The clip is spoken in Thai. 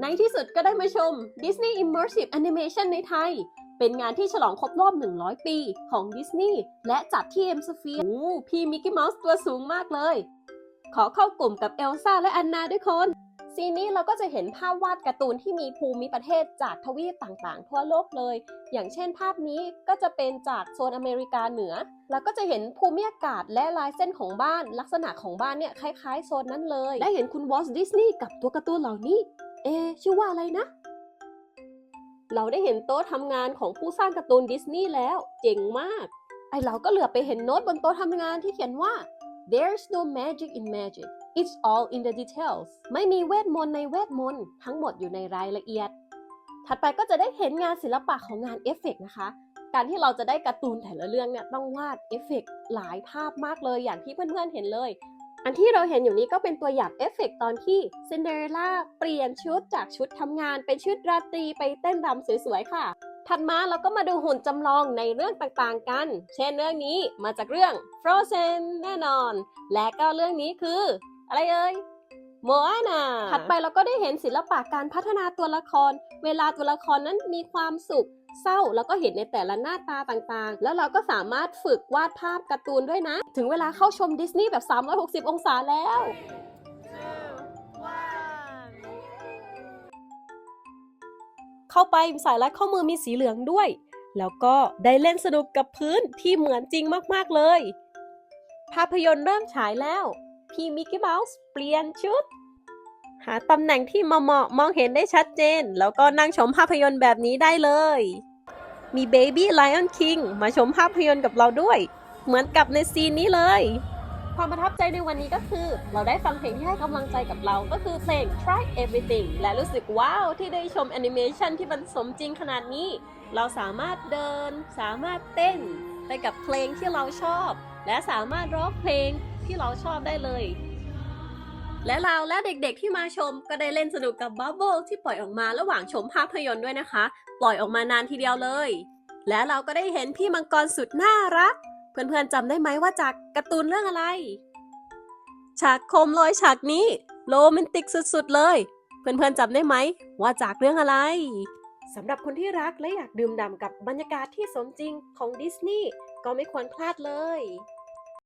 ในที่สุดก็ได้มาชม Disney Immersive Animation ในไทย เป็นงานที่ฉลองครบรอบ 100 ปีของดิสนีย์และจัดที่ M Sphere โอ้พี่มิกกี้เมาส์ตัวสูงมากเลย ขอเข้ากลุ่มกับเอลซ่าและอันนาด้วยคน ซีนนี้เราก็จะเห็นภาพวาดการ์ตูนที่มีภูมิประเทศจากทวีปต่างๆ ทั่วโลกเลย อย่างเช่นภาพนี้ก็จะเป็นจากโซนอเมริกาเหนือ แล้วก็จะเห็นภูมิอากาศและลายเส้นของบ้าน ลักษณะของบ้านเนี่ยคล้ายๆโซนนั้นเลย ได้เห็นคุณวอลต์ดิสนีย์กับตัวการ์ตูนเหล่านี้ เอ ชื่อว่าอะไรนะ เราได้เห็นโต๊ะทำงานของผู้สร้างการ์ตูนดิสนีย์แล้ว เจ๋งมาก ไอเราก็เหลือไปเห็นโน้ตบนโต๊ะทำงานที่เขียนว่า There's no magic in magic It's all in the details ไม่มีเวทมนต์ในเวทมนต์ทั้งหมดอยู่ในรายละเอียด ถัดไปก็จะได้เห็นงานศิลปะของงานเอฟเฟกต์นะคะ การที่เราจะได้การ์ตูนแต่ละเรื่องเนี่ยต้องวาดเอฟเฟกต์หลายภาพมากเลยอย่างที่เพื่อนๆเห็นเลย อันที่เราเห็นอยู่นี้ก็เป็นตัวอย่างเอฟเฟกต์ตอนที่ซินเดอเรลล่าเปลี่ยนชุดจากชุดทำงานเป็นชุดราตรีไปเต้นรำสวยๆค่ะ ถัดมาเราก็มาดูหุ่นจำลองในเรื่องต่างๆกัน เช่นเรื่องนี้มาจากเรื่อง Frozen แน่นอน และก็เรื่องนี้คือ อะไรเอ่ย โมอานาถัดไปเราก็ได้เห็นศิลปะการพัฒนาตัวละคร เวลาตัวละครนั้นมีความสุขเศร้าแล้วก็เห็นในแต่ละหน้าตาต่างๆ แล้วเราก็สามารถฝึกวาดภาพการ์ตูนด้วยนะ ถึงเวลาเข้าชมดิสนีย์แบบ 360 องศาแล้วเข้าไปสายรัดข้อมือมีสีเหลืองด้วย แล้วก็ได้เล่นสนุกกับพื้นที่เหมือนจริงมากๆเลย ภาพยนตร์เริ่มฉายแล้ว พี่มิกกี้เมาส์เปลี่ยนชุด หาตำแหน่งที่เหมาะมองเห็นได้ชัดเจน แล้วก็นั่งชมภาพยนตร์แบบนี้ได้เลย มี Baby Lion King มาชมภาพยนตร์กับเราด้วย เหมือนกับในซีนนี้เลย ความประทับใจในวันนี้ก็คือ เราได้ฟังเพลงที่ให้กำลังใจกับเราก็คือเพลง Try Everything และรู้สึกว้าวที่ได้ชมแอนิเมชันที่มันสมจริงขนาดนี้ เราสามารถเดิน สามารถเต้นไปกับเพลงที่เราชอบ และสามารถร้องเพลง ที่เราชอบได้เลย และเราและเด็กๆที่มาชมก็ได้เล่นสนุกกับบับเบิลที่ปล่อยออกมาระหว่างชมภาพยนตร์ด้วยนะคะ ปล่อยออกมานานทีเดียวเลย และเราก็ได้เห็นพี่มังกรสุดน่ารัก เพื่อนๆจำได้ไหมว่าจากการ์ตูนเรื่องอะไร ฉากโคมลอยฉากนี้โรแมนติกสุดๆเลย เพื่อนๆจำได้ไหมว่าจากเรื่องอะไรสำหรับคนที่รักและอยากดื่มด่ำกับบรรยากาศที่สมจริงของดิสนีย์ก็ไม่ควรพลาดเลย